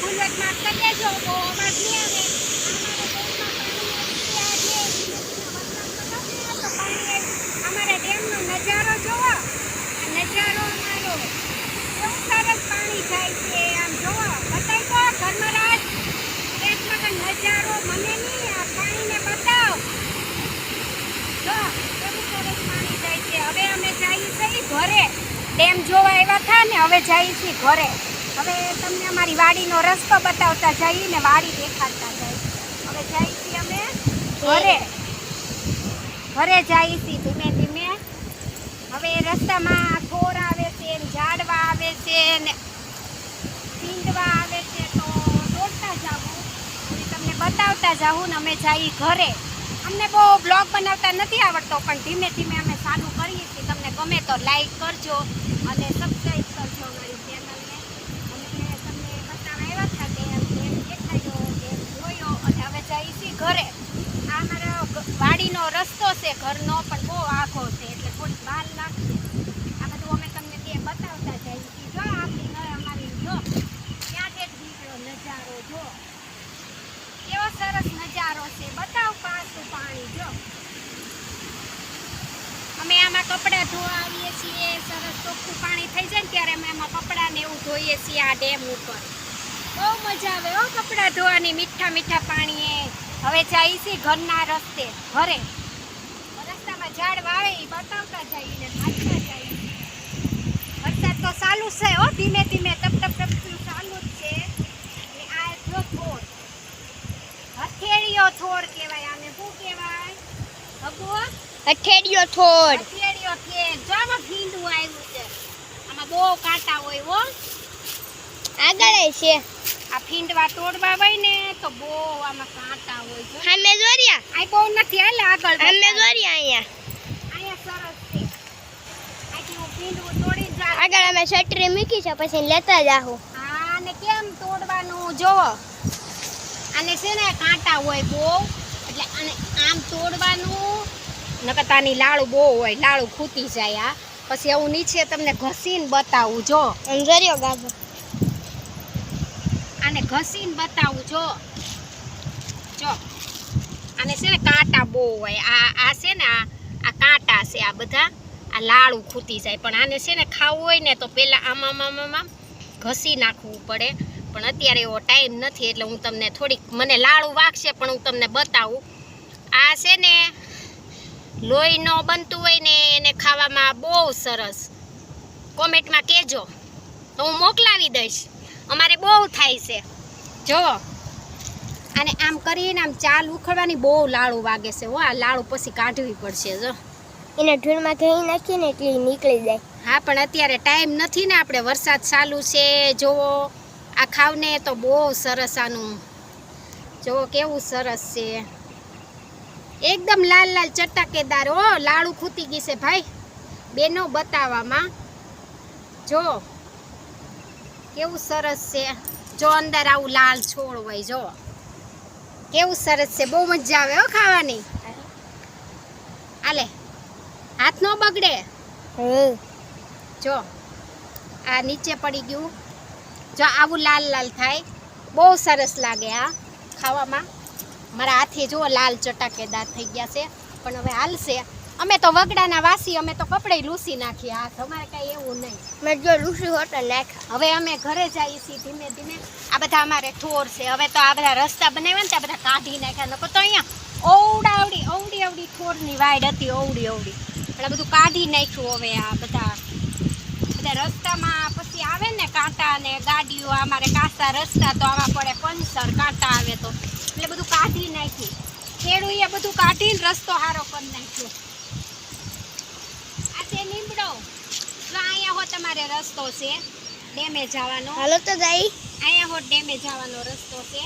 ભૂલવટ માફ કરી દેજો તો અવાજ નહીં આવે, અમારા ડેમનો નજારો જોવો. નજારો અમારો કેવું સરસ પાણી જાય છે, આમ જોવો. બતાવી દો ધર્મરાજ. એક વખત નજારો મને નહીં, આ પાણીને બતાવ. જો કેવું સરસ પાણી જાય છે. હવે અમે જઈએ છીએ ઘરે. ડેમ જોવા આવ્યા હતા ને, હવે જઈએ છીએ ઘરે. હવે તમને અમારી વાડીનો રસ્તો બતાવતા જઈએ ને વાડી દેખાડતા જઈએ હવે જઈએ છીએ અમે ઘરે. ઘરે જઈ છીએ ધીમે ધીમે. હવે રસ્તામાં થોર આવે છે, ને ઝાડવા આવે છે, ને પીંડવા આવે છે, તો દોડતા જાવું અને તમને બતાવતા જાવું ને અમે જઈએ ઘરે. અમને બહુ બ્લોગ બનાવતા નથી આવડતો, પણ ધીમે ધીમે અમે ચાલુ કરીએ છીએ. તમને ગમે તો લાઈક કરજો અને સબસ્ક્રાઈબ કરજો અમારી ચેનલને અમે તમને બતાવવા આવ્યા હતા ડેમ ડેમ દેખાડ્યો ડેમ જોયો હવે છીએ ઘરે. આ મારો વાડીનો રસ્તો છે ઘરનો, પણ બહુ આખો છે, એટલે થોડીક બહાર લાગશે. આ બધું અમે તમને તે બતાવતા જઈ છીએ. જો આપણી ઘર અમારી જો. ક્યાં છે દીકરો નજારો જો. કેવો સરસ નજારો છે. બતાવ પાછું પાણી, જો. અમે આમાં કપડાં ધોવા આવીએ છીએ. સરસ ચોખ્ખું પાણી થઈ જાય ને ત્યારે અમે એમાં કપડાં ને એવું ધોઈએ છીએ આ ડેમ બહુ મજા આવે હો કપડાં ધોવાની મીઠા મીઠા પાણીએ. હવે જઈએ છીએ ઘરના રસ્તે ઘરે. રસ્તામાં ઝાડ વાવે એ બતાવતા જઈએ ને જઈએ વરસાદ તો ચાલુ છે હો ધીમે ધીમે ટપ ટપ ટપ ચાલુ જ છે. અને આ જો થોર હથેળીઓ થોર કહેવાય આને શું કહેવાય? ભગવો હથેળીઓ થોડ હથેળીઓ કે જો આમાં ભીંડું આવ્યું છે. આમાં બહુ કાંટા હોય હો. આગળ છે. આ ફીંડવા તોડવા હોય ને તો બહુ આમાં કાંટા હોય જો. અમે જોરિયા આ બહુ નથી આલે આગળ અમે. જોરિયા અહીંયા. અહીંયા સરસ છે. આથી હું ફીંડવું તોડી જા આગળ અમે છટરી મૂકી છે પછી લેતા જાહું. ને કેમ તોડવાનું જોવો આને છે ને કાંટા હોય બહુ. એટલે આને આમ તોડવાનું નકતાની લાળુ બહુ હોય લાળુ ખૂટી જાય આ. પછી હું નીચે તમને ઘસીને બતાવું જો. આમ જોરિયો ગાજો આને ઘસીને બતાવું, જો. જો. આને છે ને કાંટા બહુ હોય. આ આ છે ને આ આ કાંટા છે આ બધા. આ લાળું ખૂટી જાય. પણ આને છે ને ખાવું હોય ને તો પહેલાં આમાં, આમ ઘસી નાખવું પડે. પણ અત્યારે એવો ટાઈમ નથી એટલે હું તમને થોડીક, મને લાળું વાગશે પણ હું તમને બતાવું. આ છે ને લોહીનો બનતું હોય ને એને ખાવામાં બહુ સરસ. કોમેન્ટમાં કહેજો. તો હું મોકલાવી દઈશ. અમારે બહુ થાય છે. જો. અને આમ કરીને આમ ચાલ ઉખડવાની બહુ લાળું વાગે છે હો આ લાળું પછી કાઢવી પડશે જો. એને ઢૂળમાં ઘી નાખીને એટલે નીકળી જાય. હા પણ અત્યારે ટાઈમ નથી ને આપણે વરસાદ ચાલુ છે જોવો. આ ખાવને તો બહુ સરસ આનું જોવો કેવું સરસ છે. એકદમ લાલ લાલ ચટાકેદાર હો લાડુ ખૂતી ગઈ છે ભાઈ. બેનો બતાવવામાં જો. કેવું સરસ છે? જો અંદર આવું લાલ છોડ હોય જો. કેવું સરસ છે? બહુ મજા આવે હો ખાવાની. આલે હાથ નો બગડે. જો આ નીચે પડી ગયું. જો આવું લાલ લાલ થાય. બહુ સરસ લાગે આ ખાવામાં. મારા હાથે જો લાલ ચટાકેદાર થઈ ગયા છે. પણ હવે હાલશે. અમે તો વગડાના વાસી અમે તો કપડે લૂસી નાખીએ. આ તમારે કાંઈ એવું નહીં. મેં જો લૂસી હોટલ નાખ્યા. હવે અમે ઘરે જઈએ છીએ ધીમે ધીમે. આ બધા અમારે થોર છે. હવે તો આ બધા રસ્તા બનાવ્યા ને ત્યાં બધા કાઢી નાખ્યા. નકો તો અહીંયા ઓવડાવડી અવડી અવડી થોરની વાઈડ હતી ઓવડી અવડી એટલે બધું કાઢી નાખ્યું હવે આ બધા. બધા રસ્તામાં પછી આવે ને કાંટા ને ગાડીઓ અમારે કાંસા રસ્તા તો આવા પડે પંચર કાંટા આવે તો. એટલે બધું કાઢી નાખ્યું. ખેડૂએ બધું કાઢીને રસ્તો સારો કરી નાખ્યો. છે લીમડો જો અહીંયા હો તમારે રસ્તો છે ડેમે જવાનો. હાલો તો જાય અહીંયા હો ડેમે જવાનો રસ્તો છે.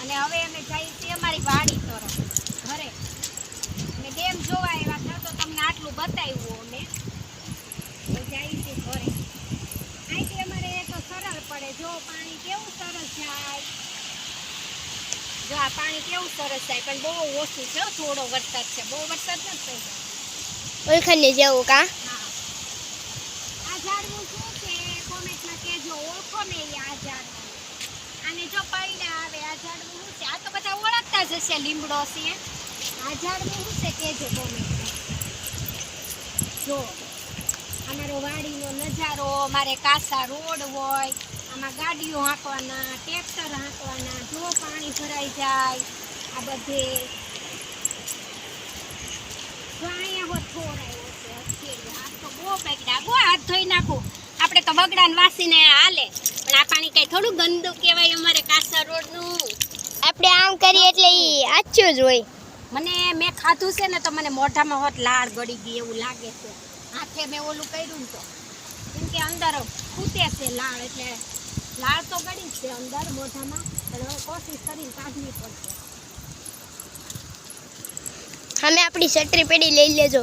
અને હવે અમે જઈએ છીએ અમારી વાડી તરફ ઘરે. અને ડેમ જોવા આવ્યા હતા તો તમને આટલું બતાવ્યું અમે. તો જઈએ છીએ ઘરે. અહીંથી અમારે તો સરળ પડે. જો પાણી કેવું સરસ જાય. જો આ પાણી કેવું સરસ થાય પણ બહુ ઓછું છે થોડો વરસાદ છે. બહુ વરસાદ નથી થઈ ઓળખાને જવું કા? આ ઝાડવું શું છે? કોમેન્ટમાં કહેજો, ઓળખો ને આને જો પૈડા આવે, આ ઝાડવું શું છે? આ તો બધા ઓળખતા જ હશે, લીમડો છે. આ ઝાડવું શું છે કેજો કોમેન્ટમાં. જો, અમારો વાડીનો નજારો, અમારે કાસા રોડ હોય, આમાં ગાડીઓ હાંકવાના ટ્રેક્ટર હાંકવાના, જો પાણી ભરાઈ જાય, આ બધે જો અહીંયા હોત થોર આવ્યો છે અત્યારે. આ હાથ ધોઈ નાખું. આપણે તો બગડાને વાસીને હાલે. પણ આ પાણી કઈ થોડું ગંદુ કહેવાય અમારે કાસા રોડનું. આપણે આમ કરીએ એટલે એ આછું જ હોય. મને મેં ખાધું છે ને તો મને મોઢામાં હોત લાળ ગળી ગઈ એવું લાગે છે. હાથે મેં ઓલું કર્યું તો. કેમ કે અંદર ખૂટે છે લાળ એટલે લાળ તો ગળી જ છે અંદર મોઢામાં પણ હવે કોશિશ કરીને કાઢવી પડશે. અમે આપણી છત્રી પેઢી લઈ લેજો.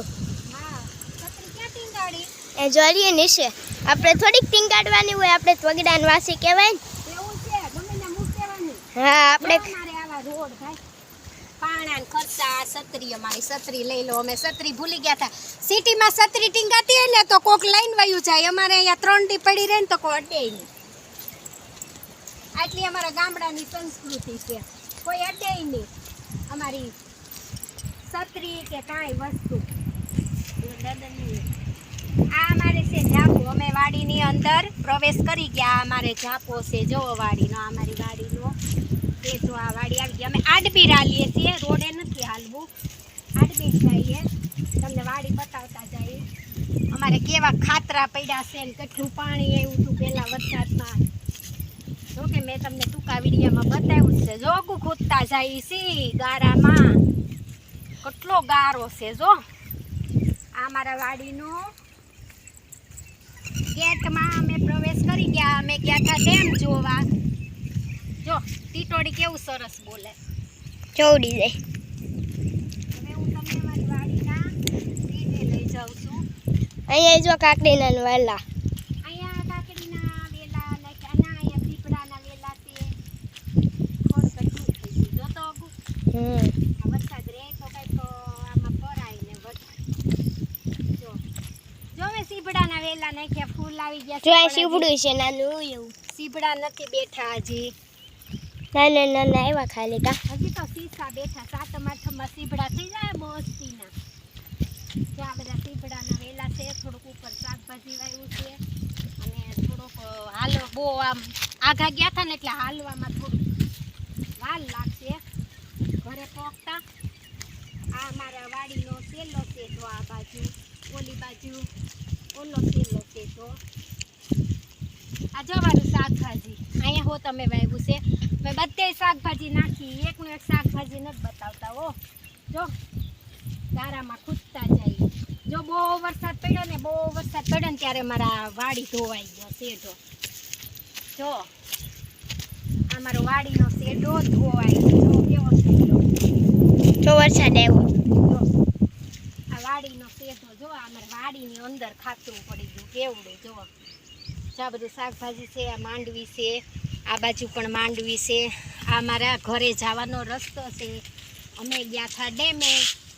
હા છત્રી ક્યાં ટીંગાડી એ જોઈએ નીચે. આપણે થોડીક ટીંગાડવાની હોય આપણે વગડાન વાસી કહેવાય હા આપણે અમારે આવા રોડ ભાઈ પાણા ખર્ચા છત્રી અમારી છત્રી લઈ લો અમે છત્રી ભૂલી ગયા હતા. સિટીમાં છત્રી ટીંગાતી હોય ને તો કોક લાઈન વાયું જાય. અમારે અહીંયા ત્રણ ટી પડી રહે ને તો કોઈ અડે નહીં. આટલી અમારા ગામડાની સંસ્કૃતિ છે. કોઈ અડે નહીં. અમારી છત્રી કે કાંઈ વસ્તુ. આ અમારે છે જાપો અમે વાડીની અંદર પ્રવેશ કરી ગયા. અમારે જાપો છે. જોવો વાડીનો અમારી વાડીનો. એ જો આ વાડી આવી ગઈ. અમે આડબીર હાલીએ છીએ. રોડે નથી હાલવું. આડબીર જઈએ. તમને વાડી બતાવતા જઈએ. અમારે કેવા ખાતરા પડ્યા છે ને કેટલું પાણી આવ્યું હતું પહેલાં વરસાદમાં. જોકે મેં તમને ટૂંકા વિડીયામાં બતાવ્યું છે. જોગું ખૂદતા જાય સી ગારામાં. કેટલો ગારો છે, જો. આ મારા વાડીનો ગેટમાં અમે પ્રવેશ કરી ગયા અમે ગયા હતા ડેમ જોવા જો ટીટોડી કેવું સરસ બોલે ચોવડી જાય હવે હું તમને મારી વાડીના ગેટે લઈ જાઉં છું અહીંયા જો કાકડીના ને વાલા અહીંયા કાકડીના વેલા નાખ્યા ના અહીંયા પીપળાના વેલા છે ખોડ કચરું થઈ ગયું જો તો અગુ હમ આ વરસાદ રહે તો કંઈક આમાં ભરાય ને વધારે જો જો મેં સીભડાના વેલા નાખ્યા ફૂલ આવી ગયા જો આ છે છે નાનું એવું. સીભડા નથી બેઠા હજી. નાના નાના એવા ખાલી કા. હજી તો સીસા બેઠા આઠમમાં સીભડા થઈ જાય મસ્તીના. ત્યાં બધા સીભડાના વેલા છે થોડુંક ઉપર શાકભાજી વાવ્યું છે. અને થોડોક હાલ બહુ આમ આઘા ગયા હતા ને એટલે હાલવામાં થોડુંક વાર લાગશે. ઘરે પોકતા આ મારા વાડીનો સેલો છે તો આ બાજુ ઓલી બાજુ. ઓલો સેલો છે તો. આ જવાનું શાકભાજી. અહીંયા હો તમે વાવ્યું છે. મેં બધે શાકભાજી નાખી. એકનું એક શાકભાજી નથી બતાવતા હો. જો, ગારામાં ખૂદતા જાય. જો બહુ વરસાદ પડ્યો ને, બહુ વરસાદ પડ્યો ને ત્યારે મારા વાડી ધોવાઈ ગયો શેઢો. જો, આ મારો વાડીનો શેઢો ધોવાઈ ગયો. કેવો શેઢો. જો વરસાદ આવ્યો જો આ વાડીનો શેઢો વાડીની અંદર ખાતરું પડી ગયું, કેવડું જો. આ બધું શાકભાજી છે, આ માંડવી છે, આ બાજુ પણ માંડવી છે. આ મારા ઘરે જવાનો રસ્તો છે. અમે ગયા હતા ડેમે,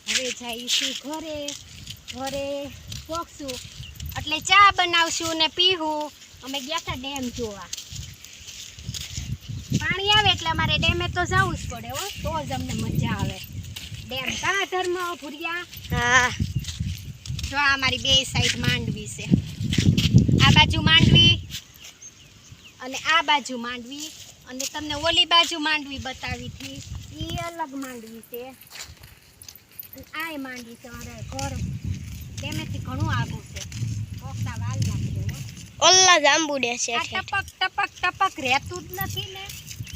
હવે જઈશું ઘરે ઘરે પોખશું. એટલે ચા બનાવશું ને પીવું અમે ગયા હતા ડેમ જોવા. પાણી આવે એટલે અમારે ડેમે તો જવું જ પડે હો, તો જ અમને મજા આવે. ડેમ કા ધર્મ ભૂરિયા. હા. જો આ મારી બે સાઈડ માંડવી છે. આ બાજુ માંડવી અને આ બાજુ માંડવી અને તમને ઓલી બાજુ માંડવી બતાવી હતી. એ અલગ માંડવી છે. અને આ માંડવી છે મારે ઘર. તેમેથી ઘણું આગું છે. પોખતા વાલ હો. ઓલા જાંબુડે છે ટપક ટપક ટપક રહેતું જ નથી ને.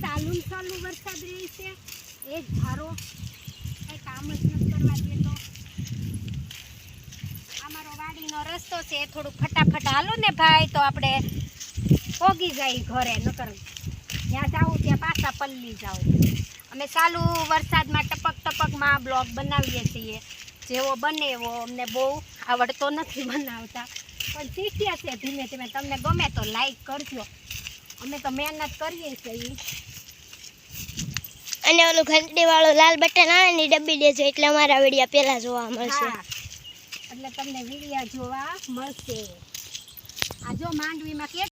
ચાલુ ને ચાલુ વરસાદ રહે છે. એ જ ધારો. કંઈ કામ જ નથી કરવા દેતો. અમારો વાડીનો રસ્તો છે એ થોડુંક ફટાફટ હાલો ને ભાઈ તો આપણે પોગી જાય ઘરે નકર જ્યાં જાવું ત્યાં પાછા પલ્લી જાઉં. અમે ચાલુ વરસાદમાં ટપક ટપકમાં બ્લોગ બનાવીએ છીએ. જેવો બને એવો અમને બહુ આવડતો નથી બનાવતા. પણ શીખીએ છીએ ધીમે ધીમે. તમને ગમે તો લાઈક કરજો. અમે તો મહેનત કરીએ છીએ અને ઓલું ઘંટડી વાળું લાલ બટન આવે ને ડબ્બી દેજો એટલે અમારા વિડીયા પહેલા જોવા મળશે. એટલે તમને વિડીયા જોવા મળશે. આ જો માંડવીમાં કે